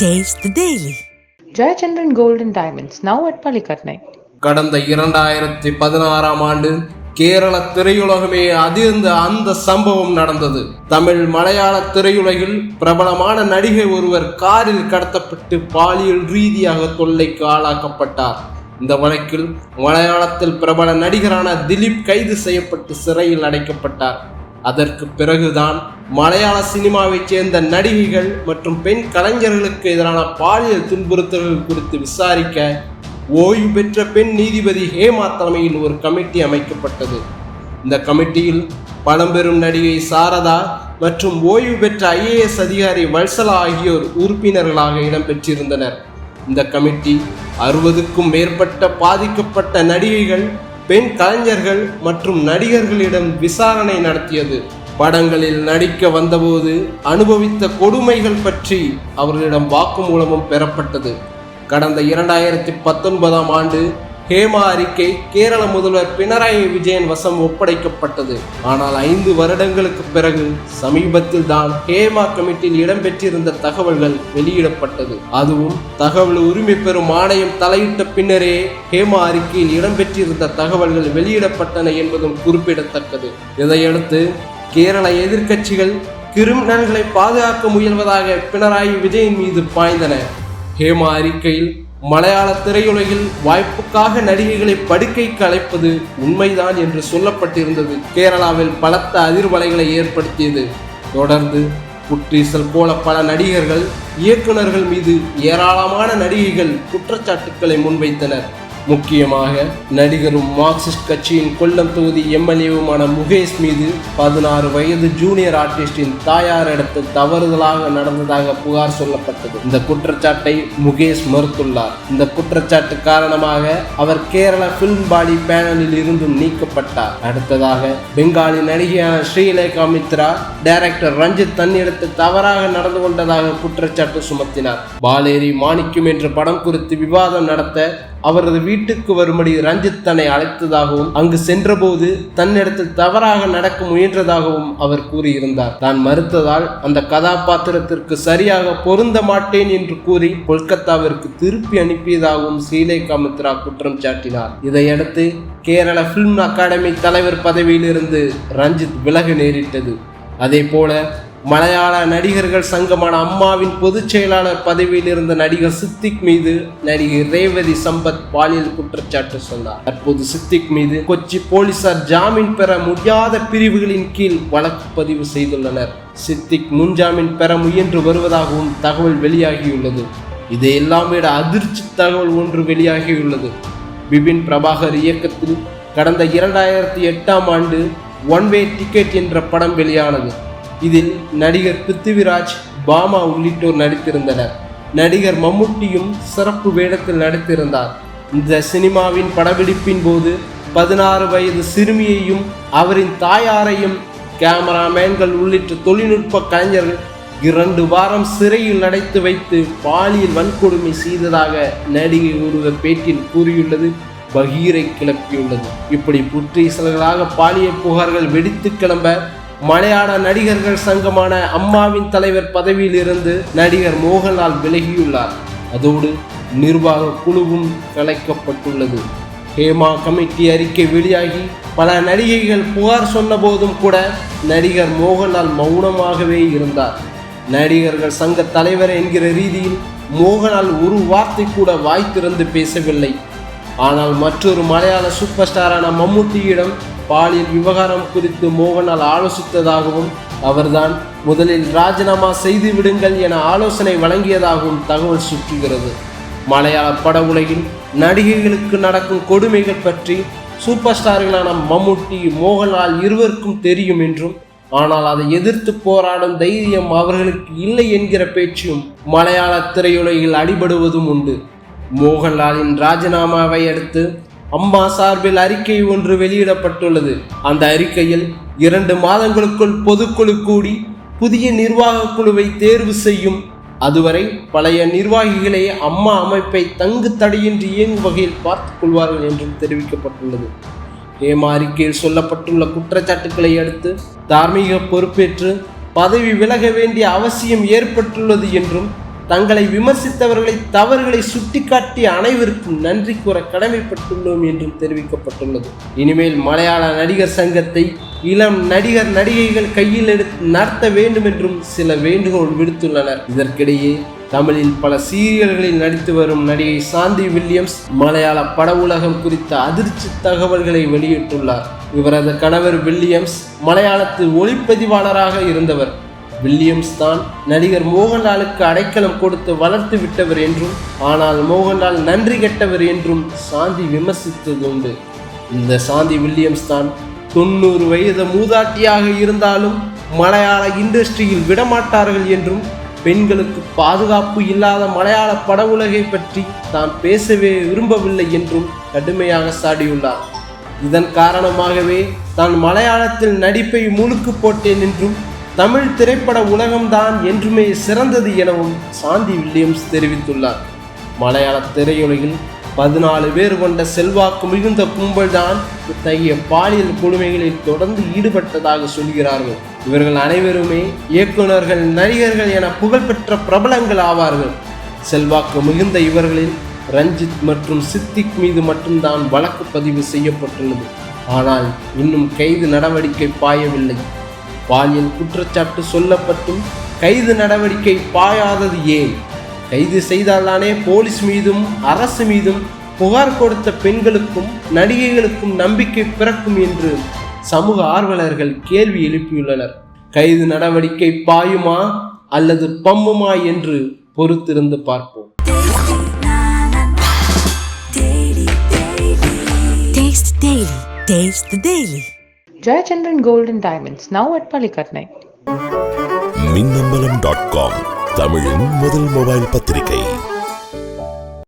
Taste the Daily. Jayachandran Gold and Diamonds, now at Palikatnai. கடந்த இரண்டாயிரத்தி பதினாறாம் ஆண்டு கேரள திரையுலகமே அதிர்ந்த அந்த சம்பவம் நடந்தது தமிழ் மலையாள திரையுலகில் பிரபலமான நடிகை ஒருவர் காரில் கடத்தப்பட்டு பாலியல் ரீதியாக தொல்லைக்கு ஆளாக்கப்பட்டார் இந்த வழக்கில் மலையாளத்தில் பிரபல நடிகரான திலீப் கைது செய்யப்பட்டு சிறையில் அடைக்கப்பட்டார் அதற்கு பிறகுதான் மலையாள சினிமாவைச் சேர்ந்த நடிகைகள் மற்றும் பெண் கலைஞர்களுக்கு எதிரான பாலியல் துன்புறுத்தல்கள் குறித்து விசாரிக்க ஓய்வு பெற்ற பெண் நீதிபதி ஹேமா தலைமையில் ஒரு கமிட்டி அமைக்கப்பட்டது. இந்த கமிட்டியில் பழம்பெரும் நடிகை சாரதா மற்றும் ஓய்வு பெற்ற ஐஏஎஸ் அதிகாரி வல்சலா ஆகியோர் உறுப்பினர்களாக இடம்பெற்றிருந்தனர். இந்த கமிட்டி அறுபதுக்கும் மேற்பட்ட பாதிக்கப்பட்ட நடிகைகள் பெண் கலைஞர்கள் மற்றும் நடிகர்களிடம் விசாரணை நடத்தியது. படங்களில் நடிக்க வந்தபோது அனுபவித்த கொடுமைகள் பற்றி அவர்களிடம் வாக்குமூலமும் பெறப்பட்டது. கடந்த இரண்டாயிரத்தி பத்தொன்பதாம் ஆண்டு ஹேமா அறிக்கை கேரள முதல்வர் பினராயி விஜயன் வசம் ஒப்படைக்கப்பட்டது. ஆனால் ஐந்து வருடங்களுக்கு பிறகு சமீபத்தில் தான் ஹேமா கமிட்டியில் இடம்பெற்றிருந்த தகவல்கள் வெளியிடப்பட்டது. அதுவும் தகவல் உரிமை பெறும் ஆணையம் தலையிட்ட பின்னரே ஹேமா அறிக்கையில் இடம்பெற்றிருந்த தகவல்கள் வெளியிடப்பட்டன என்பதும் குறிப்பிடத்தக்கது. இதையடுத்து கேரள எதிர்க்கட்சிகள் கிரிமினல்களை பாதுகாக்க முயல்வதாக பினராயி விஜயன் மீது பாய்ந்தன. ஹேமா அறிக்கையில் மலையாள திரையுலகில் வாய்ப்புக்காக நடிகைகளை படுக்கைக்கு அழைப்பது உண்மைதான் என்று சொல்லப்பட்டிருந்தது. கேரளாவில் பலத்த அதிர்வலைகளை ஏற்படுத்தியது. தொடர்ந்து குற்றீசல் போல பல நடிகர்கள் இயக்குனர்கள் மீது ஏராளமான நடிகைகள் குற்றச்சாட்டுக்களை முன்வைத்தனர். முக்கியமாக நடிகரும் மார்க்சிஸ்ட் கட்சியின் கொல்லம் தொகுதி எம்எல்ஏவுமான முகேஷ் மீது பதினாறு வயது ஜூனியர் ஆர்டிஸ்டின் தாயார் தாயாரிடத்தில் தவறுதலாக நடந்ததாக புகார் சொல்லப்பட்டது. இந்த குற்றச்சாட்டை முகேஷ் மறுத்துள்ளார். இந்த குற்றச்சாட்டு காரணமாக அவர் கேரள பிலிம் பாடி பேனலில் இருந்தும் நீக்கப்பட்டார். அடுத்ததாக பெங்காலி நடிகையான ஸ்ரீலேகா மித்ரா டைரக்டர் ரஞ்சித் தன்னிடத்தில் தவறாக நடந்து கொண்டதாக குற்றச்சாட்டு சுமத்தினார். பாலேரி மாணிக்கம் என்ற படம் குறித்து விவாதம் நடத்த அவரது வீட்டுக்கு வரும்படி ரஞ்சித் தன்னை அழைத்ததாகவும் அங்கு சென்றபோது தன்னிடத்தில் தவறாக நடக்க முயன்றதாகவும் அவர் கூறியிருந்தார். தான் மறுத்ததால் அந்த கதாபாத்திரத்திற்கு சரியாக பொருந்த மாட்டேன் என்று கூறி கொல்கத்தாவிற்கு திருப்பி அனுப்பியதாகவும் ஸ்ரீலேகா மித்ரா குற்றம் சாட்டினார். இதையடுத்து கேரள பிலிம் அகாடமி தலைவர் பதவியிலிருந்து ரஞ்சித் விலக நேரிட்டது. அதே போல மலையாள நடிகர்கள் சங்கமான அம்மாவின் பொதுச் செயலாளர் பதவியில் இருந்த நடிகர் சித்திக் மீது நடிகை ரேவதி சம்பத் பாலியல் குற்றச்சாட்டு சொன்னார். தற்போது சித்திக் மீது கொச்சி போலீசார் ஜாமீன் பெற முடியாத பிரிவுகளின் கீழ் வழக்கு பதிவு செய்துள்ளனர். சித்திக் முன்ஜாமீன் பெற முயன்று வருவதாகவும் தகவல் வெளியாகியுள்ளது. இதையெல்லாம் விட அதிர்ச்சி தகவல் ஒன்று வெளியாகியுள்ளது. பிபின் பிரபாகர் இயக்கத்தில் கடந்த இரண்டாயிரத்தி எட்டாம் ஆண்டு ஒன் வே டிக்கெட் என்ற படம் வெளியானது. இதில் நடிகர் பிருத்திவிராஜ் பாமா உள்ளிட்டோர் நடித்திருந்தனர். நடிகர் மம்முட்டியும் சிறப்பு வேடத்தில் நடித்திருந்தார். இந்த சினிமாவின் படப்பிடிப்பின் போது பதினாறு வயது சிறுமியையும் அவரின் தாயாரையும் கேமராமேன்கள் உள்ளிட்ட தொழில்நுட்ப கலைஞர்கள் இரண்டு வாரம் சிறையில் அடைத்து வைத்து பாலியல் வன்கொடுமை செய்ததாக நடிகை ஒருவர் பேட்டில் கூறியுள்ளது பகீரை கிளப்பியுள்ளது. இப்படி புற்றீசல்களாக பாலியல் புகார்கள் வெடித்து கிளம்ப மலையாள நடிகர்கள் சங்கமான அம்மாவின் தலைவர் பதவியில் இருந்து நடிகர் மோகன்லால் விலகியுள்ளார். அதோடு நிர்வாக குழுவும் கலைக்கப்பட்டுள்ளது. ஹேமா கமிட்டி அறிக்கை வெளியாகி பல நடிகைகள் புகார் சொன்ன போதும் கூட நடிகர் மோகன்லால் மௌனமாகவே இருந்தார். நடிகர்கள் சங்க தலைவர் என்கிற ரீதியில் மோகன்லால் ஒரு வார்த்தை கூட வாய் திறந்து பேசவில்லை. ஆனால் மற்றொரு மலையாள சூப்பர் ஸ்டாரான மம்முட்டியிடம் பாலியல் விவகாரம் குறித்து மோகனால் ஆலோசித்ததாகவும் அவர்தான் முதலில் ராஜினாமா செய்து விடுங்கள் என ஆலோசனை வழங்கியதாகவும் தகவல் சுற்றுகிறது மலையாள பட உலகில் நடிகைகளுக்கு நடக்கும் கொடுமைகள் பற்றி சூப்பர் ஸ்டார்களான மம்முட்டி மோகன்லால் இருவருக்கும் தெரியும் என்றும் ஆனால் அதை எதிர்த்து போராடும் தைரியம் அவர்களுக்கு இல்லை என்கிற பேச்சும் மலையாள திரையுலகில் அடிபடுவதும் உண்டு. மோகன்லாலின் ராஜினாமாவை அடுத்து அம்மா சார்பில் அறிக்கை ஒன்று வெளியிடப்பட்டுள்ளது. அந்த அறிக்கையில் இரண்டு மாதங்களுக்குள் பொதுக்குழு கூடி புதிய நிர்வாக குழுவை தேர்வு செய்யும். அதுவரை பழைய நிர்வாகிகளே அம்மா அமைப்பை தங்கு தடையின்றி இயங்கும் வகையில் பார்த்துக் கொள்வார்கள் என்றும் தெரிவிக்கப்பட்டுள்ளது. ஹேமா அறிக்கையில் சொல்லப்பட்டுள்ள குற்றச்சாட்டுக்களை அடுத்து தார்மீக பொறுப்பேற்று பதவி விலக வேண்டிய அவசியம் ஏற்பட்டுள்ளது என்றும் தங்களை விமர்சித்தவர்களை தவறுகளை சுட்டிக்காட்டிய அனைவருக்கும் நன்றி கூற கடமைப்பட்டுள்ளோம் என்றும் தெரிவிக்கப்பட்டுள்ளது. இனிமேல் மலையாள நடிகர் சங்கத்தை இளம் நடிகர் நடிகைகள் கையில் எடுத்து நடத்த வேண்டும் என்றும் சில வேண்டுகோள் விடுத்துள்ளனர். இதற்கிடையே தமிழில் பல சீரியல்களில் நடித்து வரும் நடிகை சாந்தி வில்லியம்ஸ் மலையாள பட உலகம் குறித்த அதிர்ச்சி தகவல்களை வெளியிட்டுள்ளார். இவரது கணவர் வில்லியம்ஸ் மலையாளத்தில் ஒளிப்பதிவாளராக இருந்தவர். வில்லியம்ஸ் தான் நடிகர் மோகன்லாலுக்கு அடைக்கலம் கொடுத்து வளர்த்து விட்டவர் என்றும் ஆனால் மோகன்லால் நன்றி கெட்டவர் என்றும் சாந்தி விமர்சித்தது உண்டு. இந்த சாந்தி வில்லியம்ஸ் தான் தொண்ணூறு வயது மூதாட்டியாக இருந்தாலும் மலையாள இண்டஸ்ட்ரியில் விடமாட்டார்கள் என்றும் பெண்களுக்கு பாதுகாப்பு இல்லாத மலையாள பட உலகை பற்றி தான் பேசவே விரும்பவில்லை என்றும் கடுமையாக சாடியுள்ளார். இதன் காரணமாகவே தான் மலையாளத்தில் நடிப்பை முழுக்கு போட்டேன் என்றும் தமிழ் திரைப்பட உலகம்தான் என்றுமே சிறந்தது எனவும் சாந்தி வில்லியம்ஸ் தெரிவித்துள்ளார். மலையாள திரையுலகில் பதினாலு பேர் கொண்ட செல்வாக்கு மிகுந்த கும்பல்தான் இத்தகைய பாலியல் கொடுமைகளில் தொடர்ந்து ஈடுபட்டதாக சொல்கிறார்கள். இவர்கள் அனைவருமே இயக்குனர்கள் நடிகர்கள் என புகழ்பெற்ற பிரபலங்கள் ஆவார்கள். செல்வாக்கு மிகுந்த இவர்களில் ரஞ்சித் மற்றும் சித்திக் மீது மட்டும்தான் வழக்கு பதிவு செய்யப்பட்டுள்ளது. ஆனால் இன்னும் கைது நடவடிக்கை பாயவில்லை. பாலியல் குற்றச்சாட்டு சொல்லப்பட்டும் கைது நடவடிக்கை பாயாதது ஏன் கைது செய்தால்தானே போலீஸ் மீதும் அரசு மீதும் புகார் கொடுத்த பெண்களுக்கும் நடிகைகளுக்கும் நம்பிக்கை பிறக்கும் என்று சமூக ஆர்வலர்கள் கேள்வி எழுப்பியுள்ளனர் கைது நடவடிக்கை பாயுமா அல்லது பம்புமா என்று பொறுத்திருந்து பார்ப்போம் Taste Daily. Taste the Daily. Jayachandran gold and diamonds now at பள்ளிக்கட்னை Minnambalam dot com தமிழின் முதல் மொபைல் பத்திரிகை